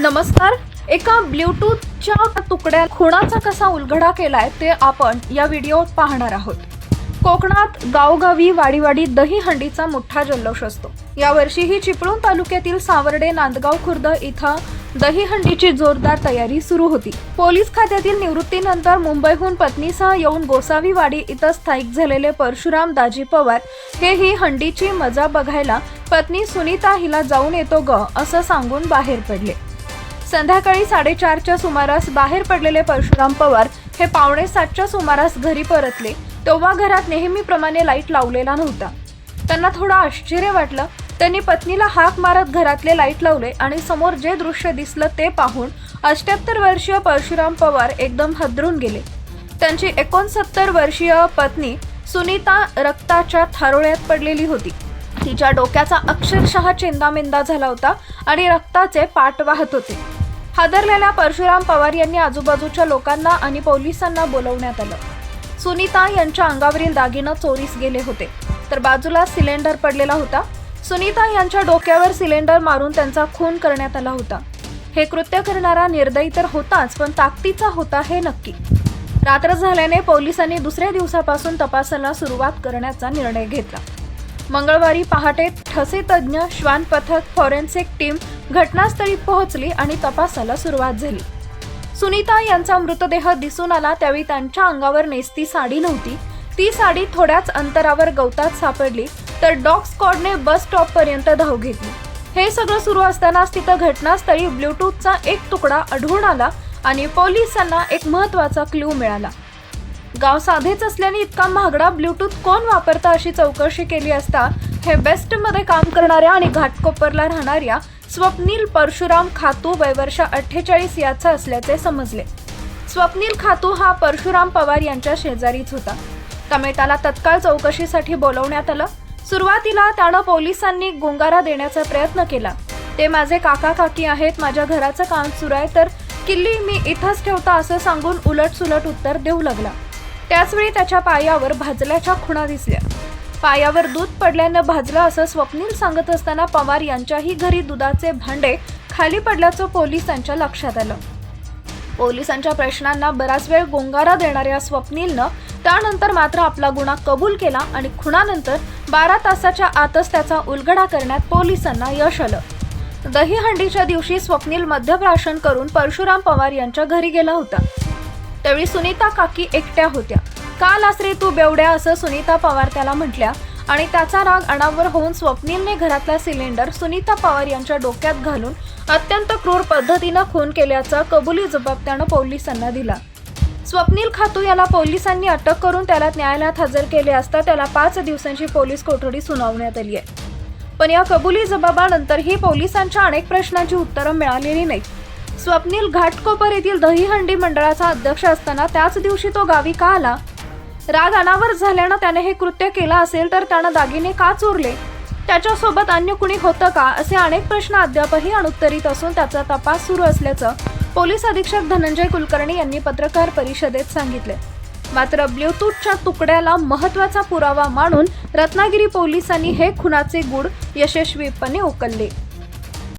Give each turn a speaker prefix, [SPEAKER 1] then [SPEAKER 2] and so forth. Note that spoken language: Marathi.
[SPEAKER 1] नमस्कार. एका ब्ल्यूटूथच्या तुकड्या खुणाचा कसा उलगडा केलाय ते आपण या व्हिडिओत पाहणार आहोत. कोकणात गावगावी वाडीवाडी दहीहंडीचा मोठा जल्लोष असतो. यावर्षीही चिपळूण तालुक्यातील सावर्डे नांदगाव खुर्द इथं दहीहंडीची जोरदार तयारी सुरू होती. पोलीस खात्यातील निवृत्तीनंतर मुंबईहून पत्नीसह येऊन गोसावी वाडी इथं स्थायिक झालेले परशुराम दाजी पवार हे ही हंडीची मजा बघायला पत्नी सुनीता हिला जाऊन येतो ग असं सांगून बाहेर पडले. संध्याकाळी साडेचारच्या सुमारास बाहेर पडलेले परशुराम पवार हे पावणे सातच्या सुमारास घरी परतले. तेव्हा घरात नेहमीप्रमाणे लाइट लावलेला नव्हता. त्यांना थोडं आश्चर्य वाटलं. त्यांनी पत्नीला हाक मारत घरातले लाइट लावले आणि समोर जे दृश्य दिसलं ते पाहून अष्ट्याहत्तर वर्षीय परशुराम पवार एकदम हदरून गेले. त्यांची एकोणसत्तर वर्षीय पत्नी सुनीता रक्ताच्या थारोळ्यात पडलेली होती. तिच्या डोक्याचा अक्षरशः चेंदामेंदा झाला होता आणि रक्ताचे पाठ वाहत होते. हादरलेल्या परशुराम पवार यांनी आजूबाजूच्या लोकांना आणि पोलिसांना बोलवण्यात आलं. सुनीता यांच्या अंगावरील दागिनं चोरीस गेले होते. तर बाजूला सिलेंडर पडलेला होता. सुनीता यांच्या डोक्यावर सिलेंडर मारून त्यांचा खून करण्यात आला होता. हे कृत्य करणारा निर्दयी तर होताच पण ताकदीचा होता हे नक्की. रात्र झाल्याने पोलिसांनी दुसऱ्या दिवसापासून तपासाला सुरुवात करण्याचा निर्णय घेतला. मंगळवारी पहाटे ठसे तज्ज्ञ श्वान पथक फॉरेन्सिक टीम घटनास्थळी पोहोचली आणि तपासाला सुरुवात झाली. सुनीता यांचा मृतदेह दिसून आला त्यावेळी त्यांच्या अंगावर नेसती साडी नव्हती. ती साडी थोड्याच अंतरावर गवतात सापडली तर डॉग स्कॉडने बस स्टॉप पर्यंत धाव घेतली. हे सगळं सुरू असतानाच तिथं घटनास्थळी ब्लूटूथचा एक तुकडा आढळून आला आणि पोलिसांना एक महत्त्वाचा क्ल्यू मिळाला. गाव साधेच असल्याने इतका महागडा ब्लूटूथ कोण वापरता अशी चौकशी केली असता हे बेस्टमध्ये काम करणाऱ्या आणि घाटकोपरला राहणाऱ्या स्वप्नील परशुराम खातू वयवर्ष अठ्ठेचाळीस याचा असल्याचे समजले. स्वप्नील खातू हा परशुराम पवार यांच्या शेजारीच होता. त्यामुळे त्याला तत्काळ चौकशीसाठी बोलवण्यात आलं. सुरुवातीला त्यानं पोलिसांनी गुंगारा देण्याचा प्रयत्न केला. ते माझे काका काकी आहेत माझ्या घराचं काम सुरू आहे तर किल्ली मी इथंच ठेवता असं सांगून उलट सुलट उत्तर देऊ लागला. त्याचवेळी त्याच्या पायावर भाजल्याच्या खुणा दिसल्या. पायावर दूध पडल्यानं भाजलं असं स्वप्नील सांगत असताना पवार यांच्याही घरी दुधाचे भांडे खाली पडल्याचं पोलिसांच्या लक्षात आलं. पोलिसांच्या प्रश्नांना बराच वेळ गोंगारा देणाऱ्या स्वप्नीलनं त्यानंतर मात्र आपला गुन्हा कबूल केला आणि खुणानंतर बारा तासाच्या आतच त्याचा उलगडा करण्यात पोलिसांना यश आलं. दहीहंडीच्या दिवशी स्वप्नील मध्यप्राशन करून परशुराम पवार यांच्या घरी गेला होता. त्यावेळी सुनीता काकी एकट्या होत्या. का लासरे तू बेवड्या असं सुनीता पवार त्याला म्हटल्या. आणि त्याचा राग अनावर होऊन स्वप्नीलने घरातला सिलेंडर सुनीता पवार यांच्या डोक्यात घालून अत्यंत क्रूर पद्धतीनं खून केल्याचा कबुली जबाब त्यानं पोलिसांना दिला. स्वप्नील खातू याला पोलिसांनी अटक करून त्याला न्यायालयात हजर केले असता त्याला पाच दिवसांची पोलीस कोठडी सुनावण्यात आली आहे. पण या कबुली जबाबानंतरही पोलिसांच्या अनेक प्रश्नांची उत्तरं मिळालेली नाहीत. स्वप्नील घाटकोपर येथील दहीहंडी मंडळाचा अध्यक्ष असताना त्याच दिवशी तो गावी का आला? राग अनावर झाल्यानं त्याने हे कृत्य केलं असेल तर त्यानं दागिने का चोरले? त्याच्यासोबत अन्य कुणी होतं का? असे अनेक प्रश्न अद्यापही अनुत्तरित असून त्याचा तपास सुरू असल्याचं पोलीस अधीक्षक धनंजय कुलकर्णी यांनी पत्रकार परिषदेत सांगितले. मात्र ब्ल्यूटूथच्या तुकड्याला महत्त्वाचा पुरावा मानून रत्नागिरी पोलिसांनी हे खुनाचे गुड यशस्वीपणे उकलले.